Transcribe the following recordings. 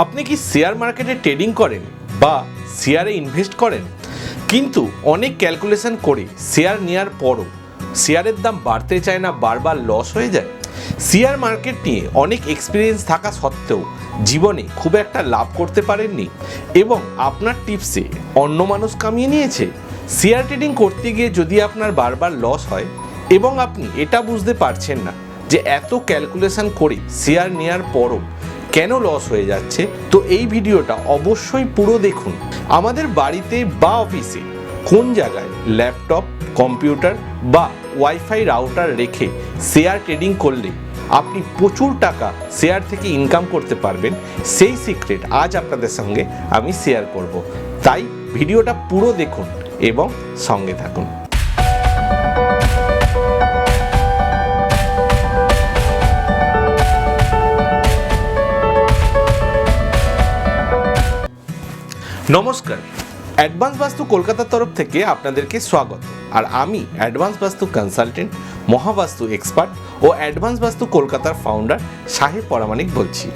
আপনি কি শেয়ার মার্কেটে ট্রেডিং করেন বা শেয়ারে ইনভেস্ট করেন? কিন্তু অনেক ক্যালকুলেশন করে শেয়ার নেওয়ার পরও শেয়ারের দাম বাড়তে চায় না, বারবার লস হয়ে যায়। শেয়ার মার্কেট নিয়ে অনেক এক্সপিরিয়েন্স থাকা সত্ত্বেও জীবনে খুব একটা লাভ করতে পারেননি এবং আপনার টিপসে অন্য মানুষ কামিয়ে নিয়েছে। শেয়ার ট্রেডিং করতে গিয়ে যদি আপনার বারবার লস হয় এবং আপনি এটা বুঝতে পারছেন না যে এত ক্যালকুলেশন করে শেয়ার নেওয়ার পরও কেন লস হয়ে যাচ্ছে? তো এই ভিডিওটা অবশ্যই পুরো দেখুন। আমাদের বাড়িতে বা অফিসে কোন জায়গায় ল্যাপটপ কম্পিউটার বা ওয়াইফাই রাউটার রেখে শেয়ার ট্রেডিং করলে আপনি প্রচুর টাকা শেয়ার থেকে ইনকাম করতে পারবেন, সেই সিক্রেট আজ আপনাদের সঙ্গে আমি শেয়ার করব। তাই ভিডিওটা পুরো দেখুন এবং সঙ্গে থাকুন। নমস্কার। অ্যাডভান্স বাস্তু কলকাতার তরফ থেকে আপনাদেরকে স্বাগত। আর আমি Advance Vastu consultant MahaVastu expert ও অ্যাডভান্স বাস্তু কলকাতার ফাউন্ডার সাহেব পরামানিক বলছি।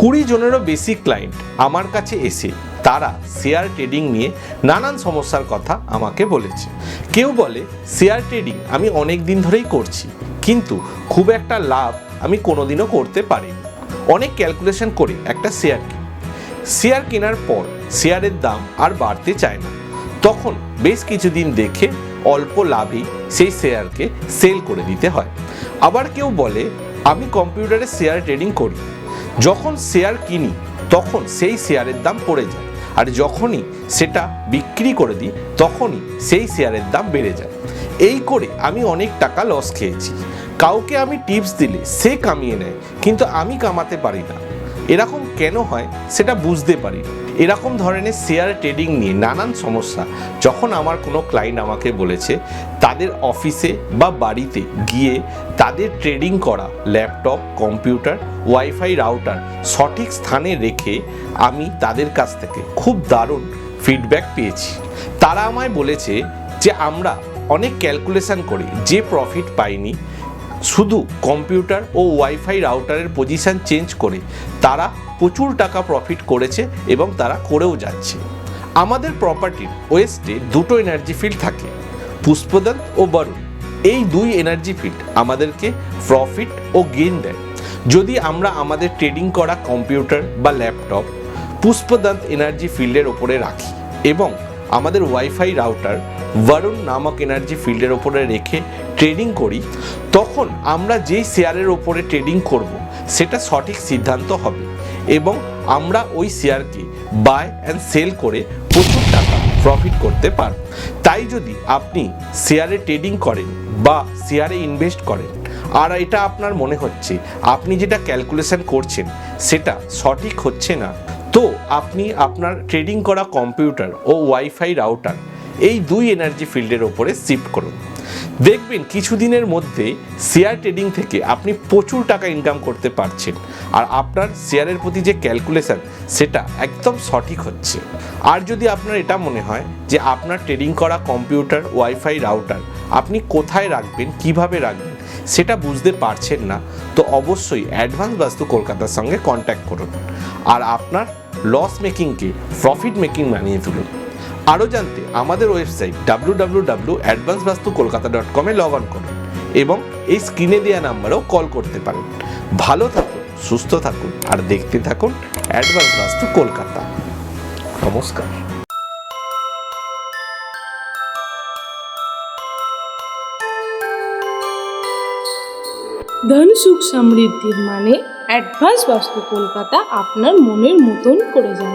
কুড়ি জনেরও বেশি ক্লায়েন্ট আমার কাছে এসে তারা শেয়ার ট্রেডিং নিয়ে নানান সমস্যার কথা আমাকে বলেছে। কেউ বলে শেয়ার ট্রেডিং আমি অনেক দিন ধরেই করছি, কিন্তু খুব একটা লাভ আমি কোনোদিনও করতে পারিনি। অনেক ক্যালকুলেশন করে একটা শেয়ার কিনি শেয়ার কেনার পর শেয়ারের দাম আর বাড়তে চায় না। তখন বেশ কিছুদিন দেখে অল্প লাভেই সেই শেয়ারকে সেল করে দিতে হয়। আবার কেউ বলে, আমি কম্পিউটারে শেয়ার ট্রেডিং করি। যখন শেয়ার কিনি, তখন সেই শেয়ারের দাম পড়ে যায়। আর যখনই সেটা বিক্রি করে দিই, তখনই সেই শেয়ারের দাম বেড়ে যায়। এই করে আমি অনেক টাকা লস খেয়েছি। কাউকে আমি টিপস দিলে সে কামিয়ে নেয়, কিন্তু আমি কামাতে পারি না। এরকম কেন হয় সেটা বুঝতে পারি। এরকম ধরনের শেয়ার ট্রেডিং নিয়ে নানান সমস্যা। যখন আমার কোনো ক্লায়েন্ট আমাকে বলেছে, তাদের অফিসে বা বাড়িতে গিয়ে তাদের ট্রেডিং করা ল্যাপটপ কম্পিউটার ওয়াইফাই রাউটার সঠিক স্থানে রেখে আমি তাদের কাছ থেকে খুব দারুণ ফিডব্যাক পেয়েছি। তারা আমায় বলেছে যে, আমরা অনেক ক্যালকুলেশন করে, যে প্রফিট পাইনি শুধু কম্পিউটার ও ওয়াইফাই রাউটারের পজিশন চেঞ্জ করে তারা প্রচুর টাকা প্রফিট করেছে এবং তারা করেও যাচ্ছে। আমাদের প্রপার্টির ওয়েস্টে দুটো এনার্জি ফিল্ড থাকে পুষ্পদান ও বরুণ। এই দুই এনার্জি ফিল্ড আমাদেরকে প্রফিট ও গেইন দেয়। যদি আমরা আমাদের ট্রেডিং করা কম্পিউটার বা ল্যাপটপ পুষ্পদান্ত এনার্জি ফিল্ডের ওপরে রাখি এবং আমাদের ওয়াইফাই রাউটার বরুণ নামক এনার্জি ফিল্ডের ওপরে রেখে ট্রেডিং করি, তখন আমরা যেই শেয়ারের ওপরে ট্রেডিং করব, সেটা সঠিক সিদ্ধান্ত হবে এবং আমরা ওই শেয়ারকে বাই অ্যান্ড সেল করে প্রচুর টাকা প্রফিট করতে পারব। তাই যদি আপনি শেয়ারে ট্রেডিং করেন বা শেয়ারে ইনভেস্ট করেন, আর এটা আপনার মনে হচ্ছে, আপনি যেটা ক্যালকুলেশন করছেন, সেটা সঠিক হচ্ছে না, তো আপনি আপনার ট্রেডিং করা কম্পিউটার ও ওয়াইফাই রাউটার এই দুই এনার্জি ফিল্ডের ওপরে শিফট করুন। দেখবেন কিছুদিনের মধ্যে শেয়ার ট্রেডিং থেকে আপনি প্রচুর টাকা ইনকাম করতে পারছেন। আর আপনার শেয়ারের প্রতি যে ক্যালকুলেশন সেটা একদম সঠিক হচ্ছে। আর যদি আপনার এটা মনে হয় যে আপনার ট্রেডিং করা কম্পিউটার ওয়াইফাই রাউটার আপনি কোথায় রাখবেন, কীভাবে রাখবেন, সেটা বুঝতে পারছেন না, তো অবশ্যই অ্যাডভান্স বাস্তু কলকাতার সঙ্গে কন্ট্যাক্ট করুন। আর আপনার লস মেকিংকে প্রফিট মেকিং বানিয়ে তুলুন। আরও জানতে আমাদের website W W W Advance Vastu Kolkata dot কমে লগ অন করুন এবং এই স্ক্রিনে দেওয়া নাম্বারেও কল করতে পারেন। ভালো থাকুন, সুস্থ থাকুন, আর দেখতে থাকুন অ্যাডভান্স বাস্তু কলকাতা নমস্কার। ধন, সুখ, সমৃদ্ধির মানে অ্যাডভান্স বাস্তু কলকাতা আপনার মনের মতন করে যান।